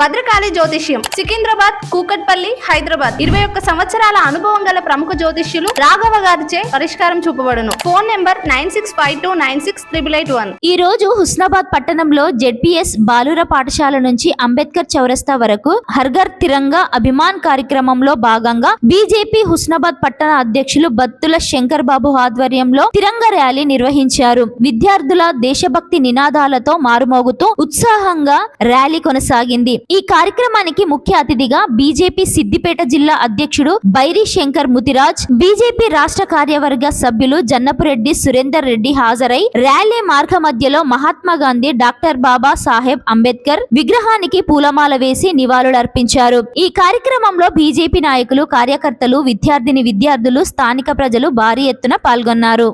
భద్రకాళి జ్యోతిష్యం సికింద్రాబాద్ కూకట్పల్లి హైదరాబాద్. ఇరవై ఒక్క సంవత్సరాల అనుభవం గల ప్రముఖ జ్యోతిష్యులు రాఘవ గారిచే పరిష్కారం చూపబడును. Phone number nine six five two nine six triple eight one. ఈ రోజు హుస్నాబాద్ పట్టణంలో జెడ్పీఎస్ బాలుర పాఠశాల నుంచి అంబేద్కర్ చౌరస్తా వరకు హర్ఘర్ తిరంగా అభిమాన్ కార్యక్రమంలో భాగంగా బీజేపీ హుస్నాబాద్ పట్టణ అధ్యక్షులు బత్తుల శంకర్ బాబు ఆధ్వర్యంలో తిరంగ ర్యాలీ నిర్వహించారు. విద్యార్థుల దేశభక్తి నినాదాలతో మారుమోగుతూ ఉత్సాహంగా ర్యాలీ కొనసాగింది. ఈ కార్యక్రమానికి ముఖ్య అతిథిగా బీజేపీ సిద్దిపేట జిల్లా అధ్యక్షుడు బైరి శంకర్ ముతిరాజ్ బీజేపీ రాష్ట్ర కార్యవర్గ సభ్యులు జన్నపురెడ్డి సురేందర్ రెడ్డి హాజరై ర్యాలీ మార్గ మధ్యలో మహాత్మా గాంధీ డాక్టర్ బాబా సాహెబ్ అంబేద్కర్ విగ్రహానికి పూలమాల వేసి నివాళులర్పించారు. ఈ కార్యక్రమంలో బీజేపీ నాయకులు కార్యకర్తలు విద్యార్థిని విద్యార్థులు స్థానిక ప్రజలు భారీ ఎత్తున పాల్గొన్నారు.